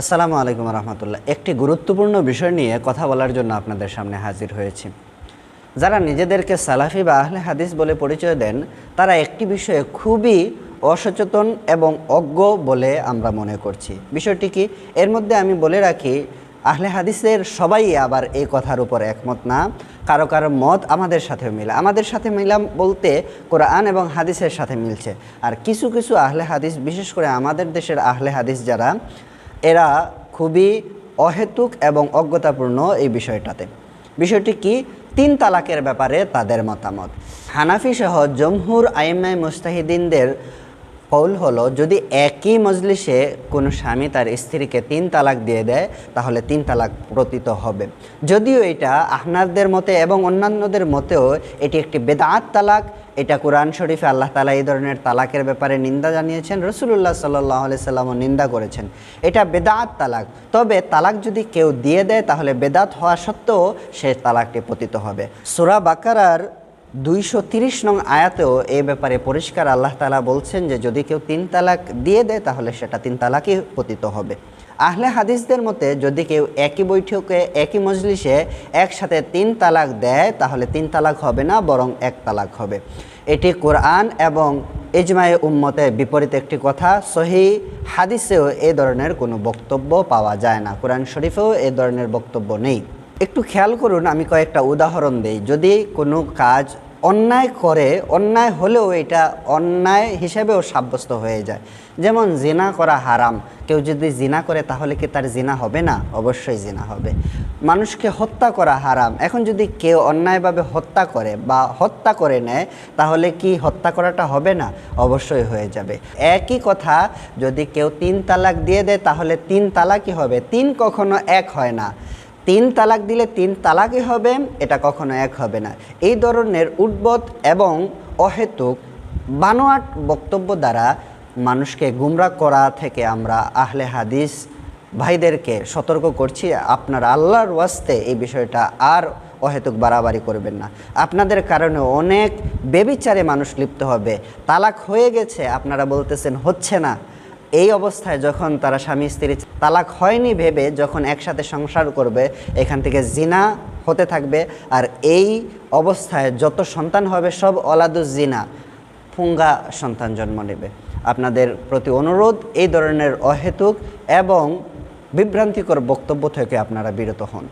আসসালামু আলাইকুম রহমতুল্লাহ। একটি গুরুত্বপূর্ণ বিষয় নিয়ে কথা বলার জন্য আপনাদের সামনে হাজির হয়েছি। যারা নিজেদেরকে সালাফি বা আহলে হাদিস বলে পরিচয় দেন, তারা একটি বিষয়ে খুবই অসচেতন এবং অজ্ঞ বলে আমরা মনে করছি। বিষয়টি কি? এর মধ্যে আমি বলে রাখি, আহলে হাদিসের সবাই আবার এই কথার উপর একমত না। কারও কারও মত আমাদের সাথে মিলে। আমাদের সাথে মিলাম বলতে কোরআন এবং হাদিসের সাথে মিলছে। আর কিছু কিছু আহলে হাদিস, বিশেষ করে আমাদের দেশের আহলে হাদিস যারা এরা খুবই অহেতুক এবং অজ্ঞতাপূর্ণ এই বিষয়টাতে। বিষয়টি কি? তিন তালাকের ব্যাপারে তাদের মতামত। হানাফি সহ জমহুর আইমাই মুস্তাহিদিনদের কৌল হলো, যদি একই মজলিসে কোনো স্বামী তার স্ত্রীকে তিন তালাক দিয়ে দেয়, তাহলে তিন তালাক প্রতীত হবে। যদিও এটা আহনাদদের মতে এবং অন্যান্যদের মতেও এটি একটি বেদাত তালাক এটা কোরআন শরীফে আল্লাহ তালা এই ধরনের তালাকের ব্যাপারে নিন্দা জানিয়েছেন রসুল্লাহ সাল্লাহ সাল্লামও নিন্দা করেছেন। এটা বেদাত তালাক। তবে তালাক যদি কেউ দিয়ে দেয়, তাহলে বেদাত হওয়া সত্ত্বেও সে তালাকটি পতিত হবে। সুরা বাকারার দুইশো নং আয়াতেও এই ব্যাপারে পরিষ্কার আল্লাহ তালা বলছেন যে, যদি কেউ তিন তালাক দিয়ে দেয়, তাহলে সেটা তিন তালাকই পতিত হবে। আহলে হাদিসদের মতে, যদি কেউ একই বৈঠকে, একই মজলিসে একসাথে তিন তালাক দেয়, তাহলে তিন তালাক হবে না, বরং এক তালাক হবে। এটি কোরআন এবং ইজমায়ে উম্মতে বিপরীত একটি কথা। সহি হাদিসেও এ ধরনের কোনো বক্তব্য পাওয়া যায় না। কোরআন শরীফেও এ ধরনের বক্তব্য নেই। একটু খেয়াল করুন, আমি কয়েকটা উদাহরণ দেই। যদি কোনো কাজ অন্যায় করে, অন্যায় হলেও এটা অন্যায় হিসেবেও সাব্যস্ত হয়ে যায়। যেমন জিনা করা হারাম। কেউ যদি জিনা করে, তাহলে কি তার জিনা হবে না? অবশ্যই জিনা হবে। মানুষকে হত্যা করা হারাম। এখন যদি কেউ অন্যায়ভাবে হত্যা করে বা হত্যা করে নেয়, তাহলে কি হত্যা করাটা হবে না? অবশ্যই হয়ে যাবে। একই কথা, যদি কেউ তিন তালাক দিয়ে দেয়, তাহলে তিন তালাকই হবে। তিন কখনো এক হয় না। তিন তালাক দিলে তিন তালাকই হবে, এটা কখনো এক হবে না। এই ধরনের উদ্ভট এবং অহেতুক বানোয়াট বক্তব্য দ্বারা মানুষকে গুমরা করা থেকে আমরা আহলে হাদিস ভাইদেরকে সতর্ক করছি, আপনারা আল্লাহর ওয়াস্তে এই বিষয়টা আর অহেতুক বাড়াবাড়ি করবেন না। আপনাদের কারণে অনেক বেবিচারে মানুষ লিপ্ত হবে, তালাক হয়ে গেছে, আপনারা বলতেছেন হচ্ছে না। এই অবস্থায় যখন তারা স্বামী স্ত্রী তালাক হয়নি ভেবে যখন একসাথে সংসার করবে, এখান থেকে জিনা হতে থাকবে। আর এই অবস্থায় যত সন্তান হবে, সব জিনা ফুঙ্গা সন্তান জন্ম নেবে। আপনাদের প্রতি অনুরোধ, এই ধরনের অহেতুক এবং বিভ্রান্তিকর বক্তব্য থেকে আপনারা বিরত হন।